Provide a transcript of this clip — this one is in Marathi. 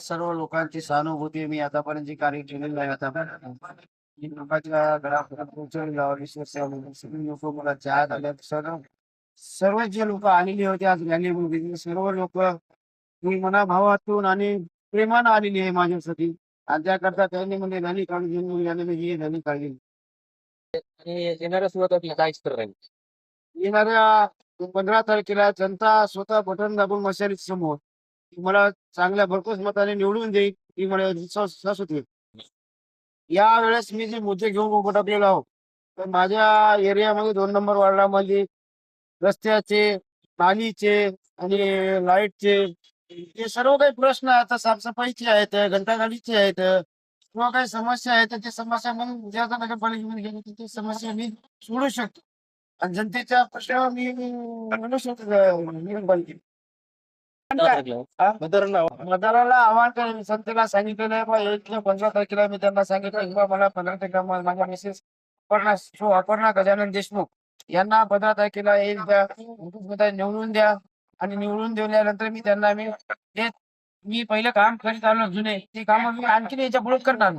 सर्व लोकांची सहानुभूती मी आतापर्यंत जी कार्य केलेलं आहे आतापर्यंत मी लोकांच्या घरापर्यंत पोहोचवलेलं आहे. विशेष सगळी लोक मला चहा दिल्या सर्व सर्व जे लोक आलेले होते आज रॅलीमध्ये सर्व लोक मी मनाभावातून आणि प्रेमानं आलेली आहे माझ्यासाठी. आणि त्याकरता त्यांनी म्हणजे रॅली काढली याने मी ही रॅली काढली. येणाऱ्या सुरुवात राहील येणाऱ्या पंधरा तारखेला जनता स्वतः बटन दाबून मशाली समोर. मला चांगल्या भरपूर मताने निवडून देईल ही मला विश्वास होती या वेळेस मी जे मुद्दे घेऊन उभं टाकलेलो तर माझ्या एरियामध्ये दोन नंबर वार्डामध्ये रस्त्याचे पाणीचे आणि लाईटचे हे सर्व काही प्रश्न आता साफसफाईचे आहेत घंटागाडीचे आहेत किंवा काही समस्या आहेत त्या ते समस्या म्हणून ज्या नगरपालिकेमध्ये गेले तर ते समस्या मी सोडू शकतो. आणि जनतेच्या प्रश्नावर मी म्हणू शकतो नगरपालिकेत मतदाराला आव्हान करेन संतेला सांगितलेलं आहे. बा एक पंधरा तारखेला मी त्यांना सांगितलं. की बा मला पंधरा तारखेला माझ्या मिसेस अपर्णा शो अपर्णा गजानन देशमुख यांना पंधरा तारखेला एक द्या. निवडून द्या. आणि निवडून दिल्यानंतर मी त्यांना मी मी पहिलं काम करीत आलो जुने. ते काम मी आणखीन याच्यापुढे करणार